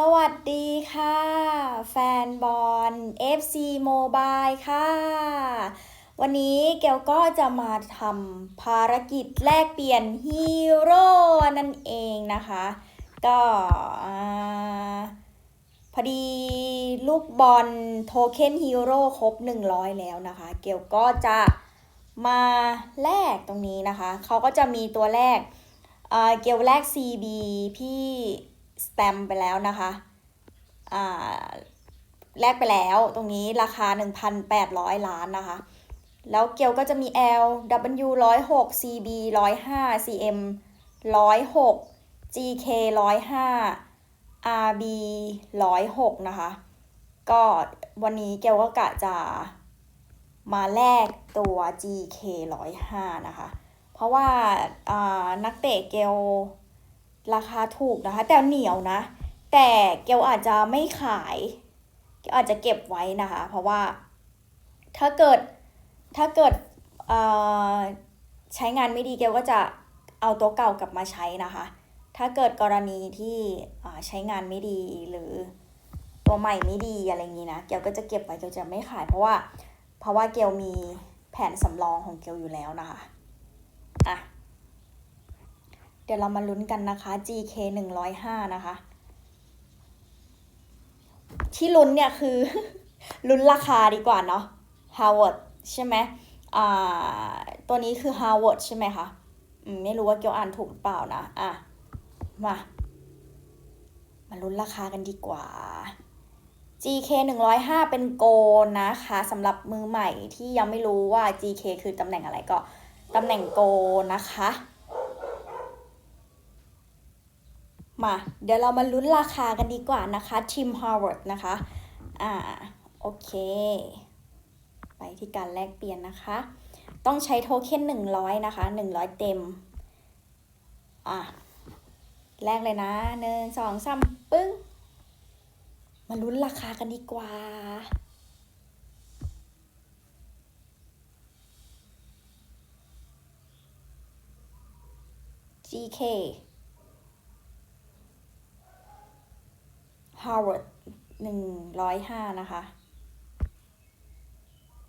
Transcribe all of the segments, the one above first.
สวัสดีค่ะ แฟนบอล FC Mobile ค่ะ วันนี้เกลก็จะมาทำภารกิจแลกเปลี่ยนฮีโร่นั่นเองนะคะ ก็พอดีลูกบอลโทเค็นฮีโร่ครบ 100 แล้วนะคะ เกลก็จะมาแลกตรงนี้นะคะ เขาก็จะมีตัวแรกเกลแลก CB พี่ สแตมไปแล้วนะคะอ่าแลกไปแล้วตรงนี้ราคา 1,800 ล้านนะคะ แล้วเกลก็จะมี L W 106 CB 105 CM 106 GK 105 RB 106 นะคะ ก็วันนี้เกลก็กะจะมาแลกตัว GK 105นะคะ เพราะว่าอ่านักเตะเกล ราคาถูกนะคะ แต่เหนียวนะ แต่เกลอาจจะไม่ขาย เกลอาจจะเก็บไว้นะคะ เพราะว่า ถ้าเกิดถ้าเกิดใช้งานไม่ดีเกลก็จะเอาตัวเก่ากลับมาใช้นะคะ ถ้าเกิดกรณีที่ใช้งานไม่ดีหรือตัวใหม่ไม่ดีอะไรอย่างนี้นะ เกลก็จะเก็บไว้เกลจะไม่ขาย เพราะว่าเพราะว่าเกลมีแผนสำรองของเกลอยู่แล้วนะคะ เดี๋ยวเรามาลุ้นกันนะคะ GK 105 นะคะ ที่ลุ้นเนี่ยคือลุ้นราคาดีกว่าเนาะ Harvard ใช่ไหมอ่า ตัวนี้คือ Harvard ใช่ไหมคะอืมไม่รู้ว่าเกียวอ่านถูกหรือเปล่านะ อะ มา มาลุ้นราคากันดีกว่า GK 105 เป็นโกนะคะสำหรับมือใหม่ที่ยังไม่รู้ว่า GK คือตำแหน่งอะไรก็ตำแหน่งโกนะคะ มา เดี๋ยวเรามาลุ้นราคากันดีกว่านะคะทีม Harvard นะคะ อ่า โอเค ไปที่การแลกเปลี่ยนนะคะ ต้องใช้โทเค็น100 นะคะ 100 เต็ม อะ แลกเลยนะหนึ่งสองสามปึ้ง มาลุ้นราคากันดีกว่า GK Harvard ห นึ่งร้อยห้านะคะ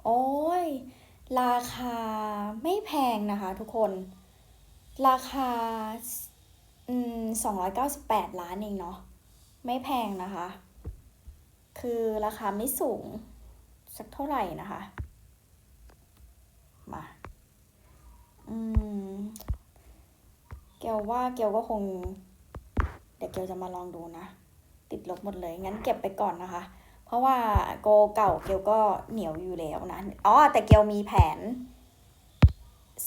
โอ้ย ราคาไม่แพงนะคะทุกคน ราคาอืมสองร้อยเก้าสิบแปดล้านเองเนาะ ไม่แพงนะคะ คือราคาไม่สูง สักเท่าไหร่นะคะ มา อืม เกลว่าเกลก็คง เดี๋ยวเกลจะมาลองดูนะ ติดลบหมดเลย งั้นเก็บไปก่อนนะคะ เพราะว่าโกเก่าเกลก็เหนียวอยู่แล้วนะ อ๋อ แต่เกลมีแผน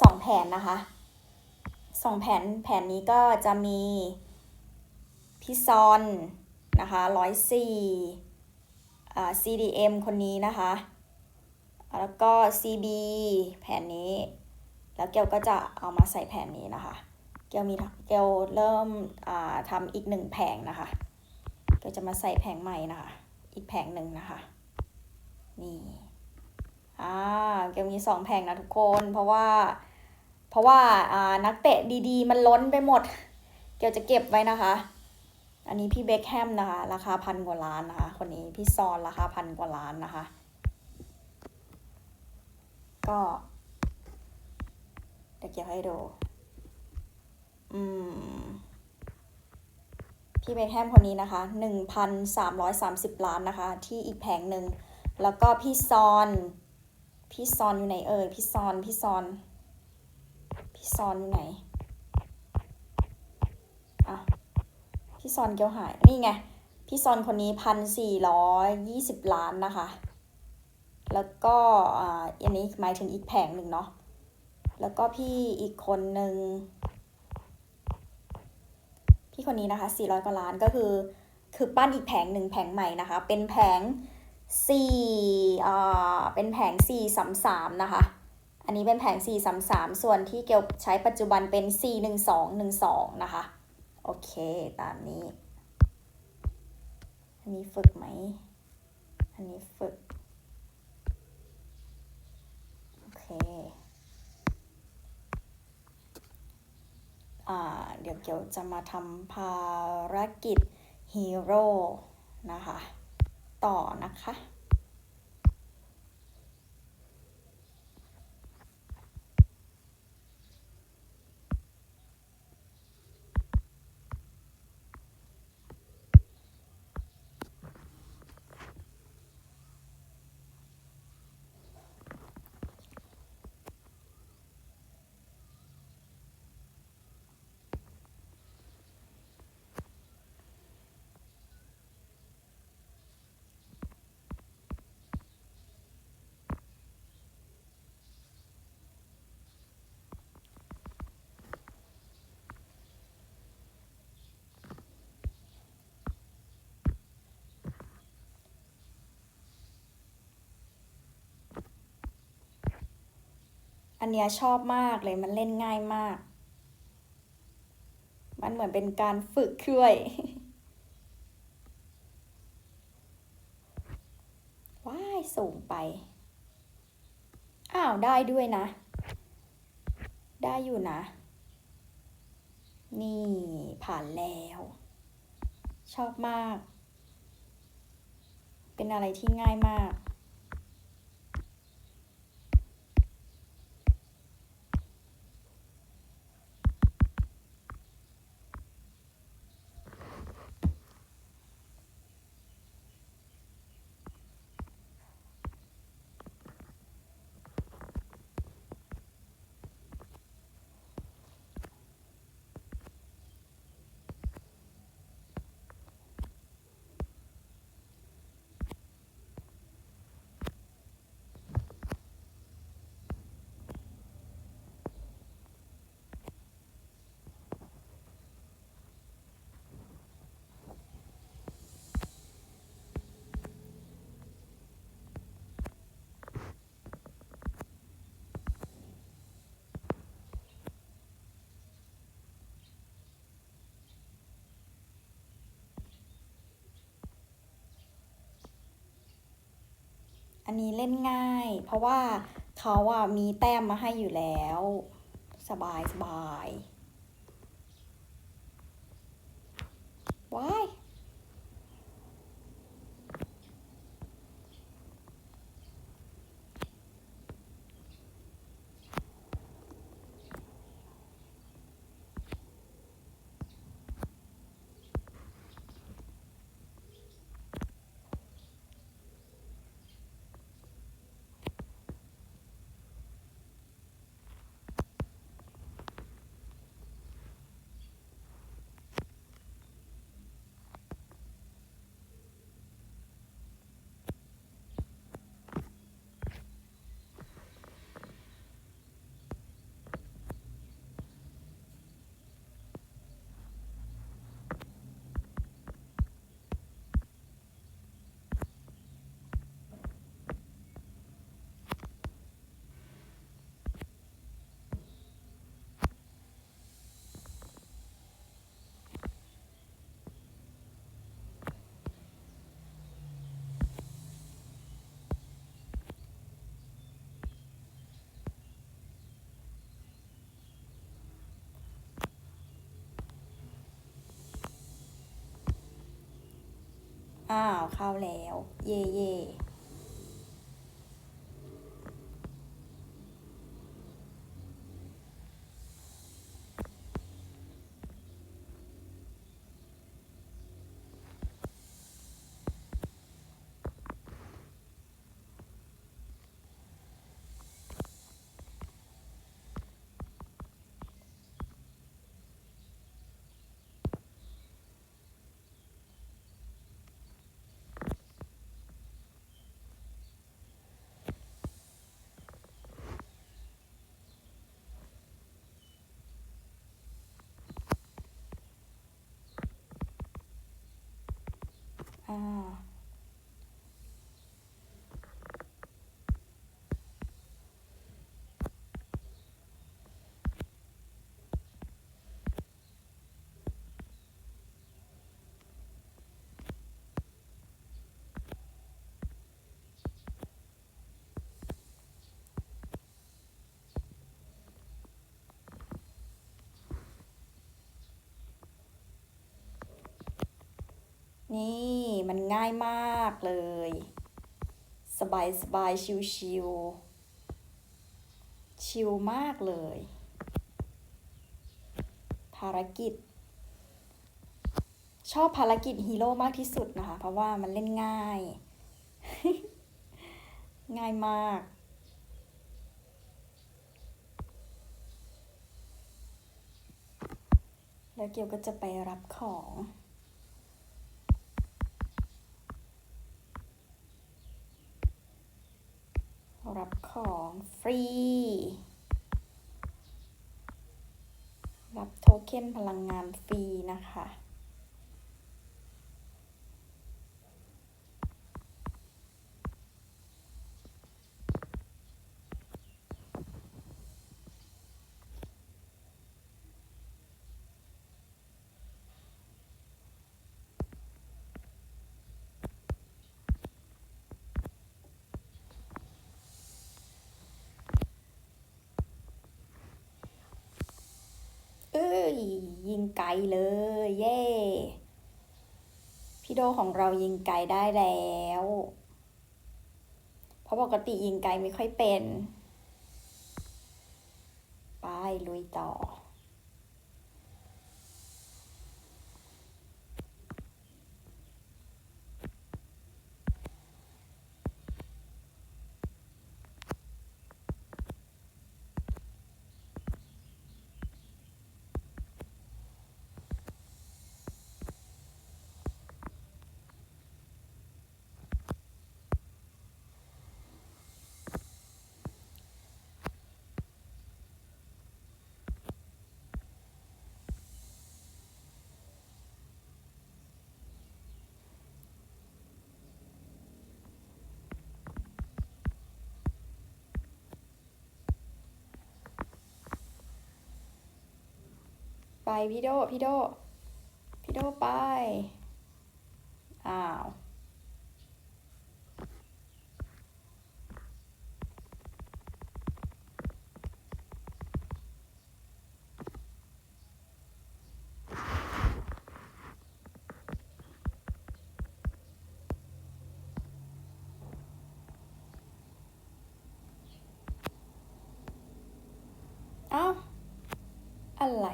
สองแผนนะคะสองแผนแผนนี้ก็จะมีพี่ซอนนะคะร้อยสี่อ่า CDM คนนี้นะคะ แล้วก็ CB แผนนี้ แล้วเกลก็จะเอามาใส่แผนนี้นะคะ เกลมีเกลเริ่มอ่าทำอีกหนึ่งแผงนะคะ กลจะมาใส่แผงใหม่นะคะ อีกแผงหนึ่งนะคะ นี่ อ่าเกลมีสองแผงนะทุกคน เพราะว่า เพราะว่าอ่านักเตะดีๆ มันล้นไปหมด เกลจะเก็บไว้นะคะ อันนี้พี่เบคแฮมนะคะ ราคาพันกว่าล้านนะคะ คนนี้พี่ซอนราคาพันกว่าล้านนะคะ ก็เดี๋ยวเก็บให้ดู อืม พี่เบคแฮมคนนี้นะคะหนึ่งพันสามร้อยสามสิบล้านนะคะ ที่อีกแผงหนึ่ง แล้วก็พี่ซอน พี่ซอนอยู่ไหนเอ่ย พี่ซอน พี่ซอน พี่ซอนอยู่ไหนอะพี่ซอนเกียวหาย นี่ไง พี่ซอนคนนี้พันสี่ร้อยยี่สิบล้านนะคะ แล้วก็อ่าอันนี้หมายถึงอีกแผงหนึ่งเนาะ แล้วก็พี่อีกคนหนึ่ง พี่คนนี้นะคะ 400 กว่าล้านก็คือ คือปั้นอีกแผงหนึ่งแผงใหม่นะคะ เป็นแผง4อ่าเป็นแผง 4 3 3 นะคะ อันนี้เป็นแผง 4 3 3 ส่วนที่เกลใช้ปัจจุบันเป็น 4 1 2 1 2 นะคะ โอเค ตามนี้ อันนี้ฝึกไหม อันนี้ฝึก โอเค อ่า เดี๋ยวเกียวจะมาทำภารกิจฮีโร่นะคะ ต่อนะคะ อันเนี้ยชอบมากเลยมันเล่นง่ายมาก มันเหมือนเป็นการฝึกด้วย ว้ายสูงไป อ้าวได้ด้วยนะ ได้อยู่นะ นี่ผ่านแล้ว ชอบมาก เป็นอะไรที่ง่ายมาก อันนี้เล่นง่าย เพราะว่าเขาอะมีแต้มมาให้อยู่แล้ว สบายสบายว้าย อ้าวเข้าแล้ว เย่เย่ 어. 네. มันง่ายมากเลย สบายสบายชิวชิวๆชิวมากเลย ภารกิจ ชอบภารกิจฮีโร่มากที่สุดนะคะ เพราะว่ามันเล่นง่าย ง่ายมากแล้วเกียวก็จะไปรับของ รับของฟรี รับโทเค็นพลังงานฟรีนะคะ เอ้ ยิงไกลเลย เย่พี่โดของเรายิงไกลได้แล้ว เพราะปกติยิงไกลไม่ค่อยเป็น ไปลุยต่อ ไปพี่โดพี่โดพี่โดไป อ้าว เอ้า อะไร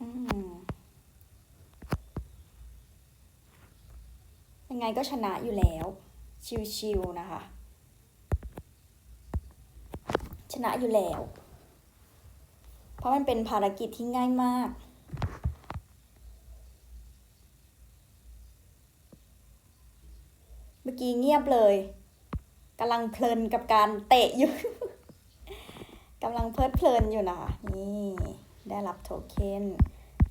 อืม ยังไงก็ชนะอยู่แล้ว ชิวๆนะคะ ชนะอยู่แล้ว เพราะมันเป็นภารกิจที่ง่ายมากเมื่อกี้เงียบเลยกำลังเพลินกับการเตะอยู่กำลังเพลิดเพลินอยู่นะคะนี่ได้รับโทเค็น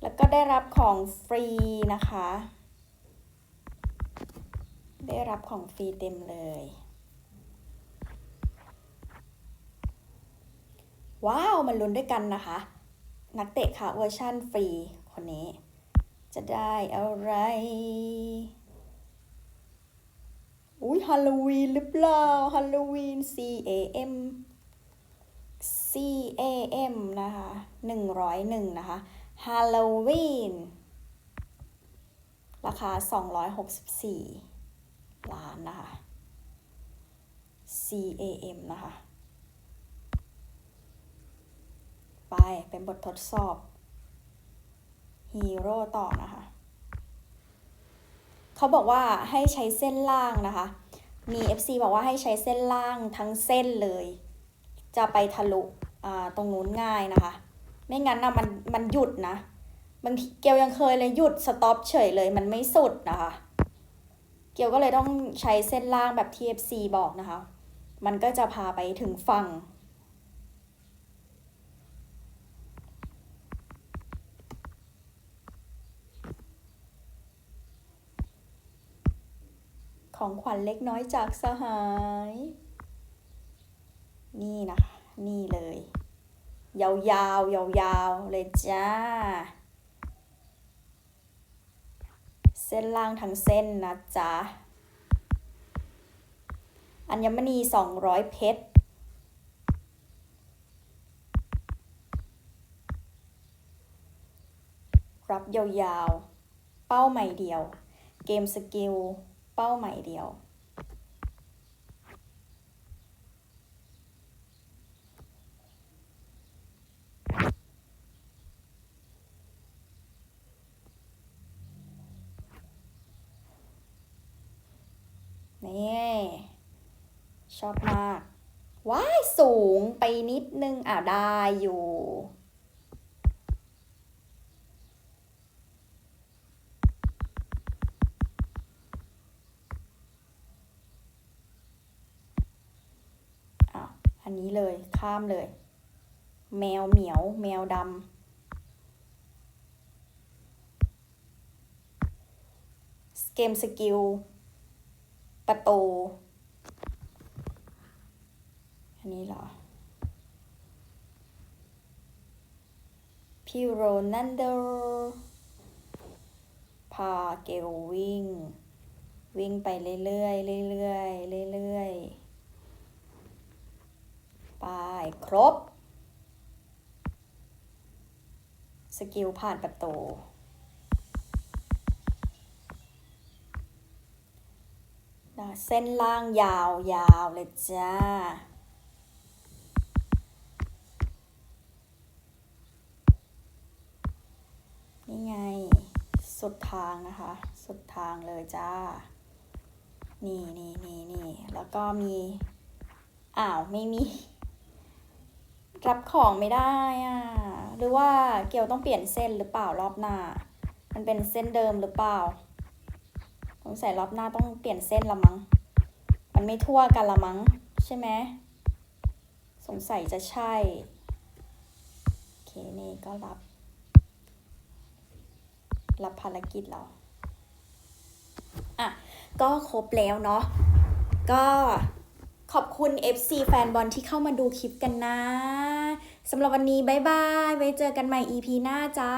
แล้วก็ได้รับของฟรีนะคะ ได้รับของฟรีเต็มเลย ว้าว มันลุ้นด้วยกันนะคะ นักเตะค่ะเวอร์ชั่นฟรีคนนี้ จะได้อะไร อุ้ยฮาโลวีนหรือเปล่าฮาโลวีน C A M C a m นะคะ101นะคะ Halloween ราคา 264 ล้านนะคะ CAM นะคะ ไปเป็นบททดสอบฮีโร่ต่อนะคะ เขาบอกว่าให้ใช้เส้นล่างนะคะ มี FC บอกว่าให้ใช้เส้นล่างทั้งเส้นเลย จะไปทะลุตรงนู้นง่ายนะคะ ไม่งั้นนะมันมันหยุดนะ บางทีเกียวยังเคยเลยหยุดสต็อปเฉยเลยมันไม่สุดนะคะ เกียวก็เลยต้องใช้เส้นล่างแบบที่ FC บอกนะคะ มันก็จะพาไปถึงฝั่ง ของขวัญเล็กน้อยจากสหาย นี่นะคะ นี่เลย ยาวๆยาวๆเลยจ้า เส้นล่างทั้งเส้นนะจ๊ะ อัญมณีสองร้อยเพชรรับยาวๆ เป้าใหม่เดียว เกมสกิล เป้าใหม่เดียว นี่ ชอบมาก ว้ายสูงไปนิดนึง อ่าได้อยู่อ้าวอันนี้เลยข้ามเลย แมวเหมียว แมวดำเกมสกิล ประตู นี้เหรอ พี่โรนันโดพาเกลวิ่ง วิ่งไปเรื่อยๆเรื่อยๆเรื่อยๆไปครบ สกิลผ่านประตูนะเส้นล่างยาวยาวเลยจ้า สุดทางนะคะ สุดทางเลยจ้า นี่นี่นี่นี่แล้วก็มี อ้าว ไม่มี รับของไม่ได้อะ หรือว่าเกียวต้องเปลี่ยนเส้นหรือเปล่ารอบหน้า มันเป็นเส้นเดิมหรือเปล่าสงสัยรอบหน้าต้องเปลี่ยนเส้นละมั้ง มันไม่ทั่วกันละมั้ง ใช่ไหม สงสัยจะใช่ โอเค นี่ก็รับ รับภารกิจเราอะก็ครบแล้วเนาะก็ขอบคุณ FC แฟนบอลที่เข้ามาดูคลิปกันนะสำหรับวันนี้ บ๊ายบาย ไว้เจอกันใหม่ EP หน้าจ้า